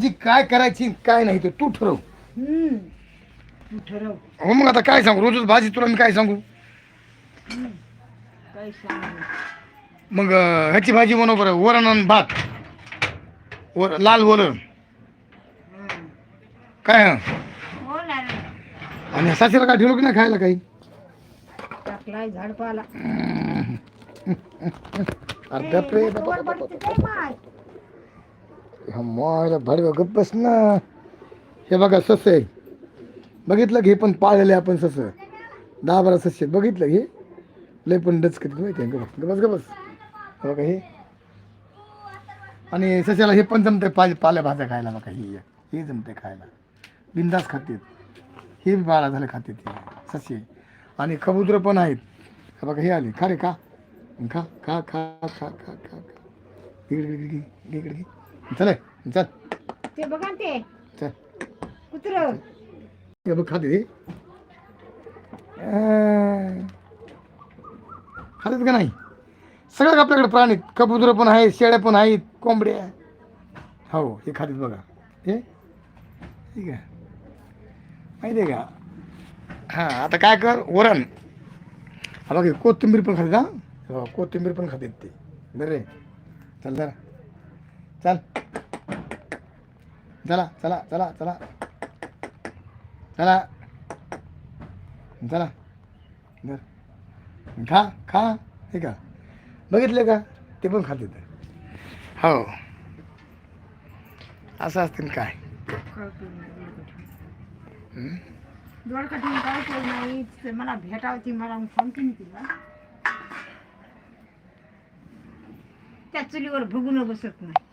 जी काय करायची काय नाही ते तू ठरव. हम्म. तू ठरव. हो मग आता काय सांगू? रोजच भाजी तुला मी काय सांगू? काय सांगू? मग अं, ह्याची भाजी बनव बरं वरण आणि भात. वर लाल वरण. काय हं? हो ना रे. आणि सासऱ्याला काय ठेवलं की नाही खायला काही? टाकलाय झाडपाला. अरे वर पडते. मायला भाडवे गप्पस ना. हे बघा सस. आहे बघितलं घे पण पाळलेले आपण सस? दहा बारा सस्य बघितलं घे लय पण डच किती माहिती आहे गबस गबस गबस बघा हे. आणि सस्याला हे पण जमतंय पाल पाल्या भाज्या खायला बघा ही. हे जमते खायला. बिंदास खातात हे बाळा झालं खाते ते आणि कबुतर पण आहेत. बघा हे आले. खा रे का खा खा खा खा खा खा. खा इकडे इकडे इकडे. चल चल. ते बघा ते. चल. कुत्र. हे बघ खाते. ते खातात का नाही? सगळं आपल्याकडे प्राणी. कबूतर पण आहेत शेळ्या पण आहेत कोंबड्या. हो हे खातात बघा. हे? ठीक आहे. माहिती आहे का? हां आता काय कर? वरण. हा बघ कोथिंबीर पण खातात हा? हो कोथिंबीर पण खातात ते. बरं चल जरा. चल. चला चला चला चला. चला. चला. बर खा खा. हे का बघितलं का? ते पण खाते हो. असं असतील काय? हं? दोडका काय केलं नाही? ते मला भेटावती मला सांगते मी तिला त्या चुलीवर भुगून बसत नाही.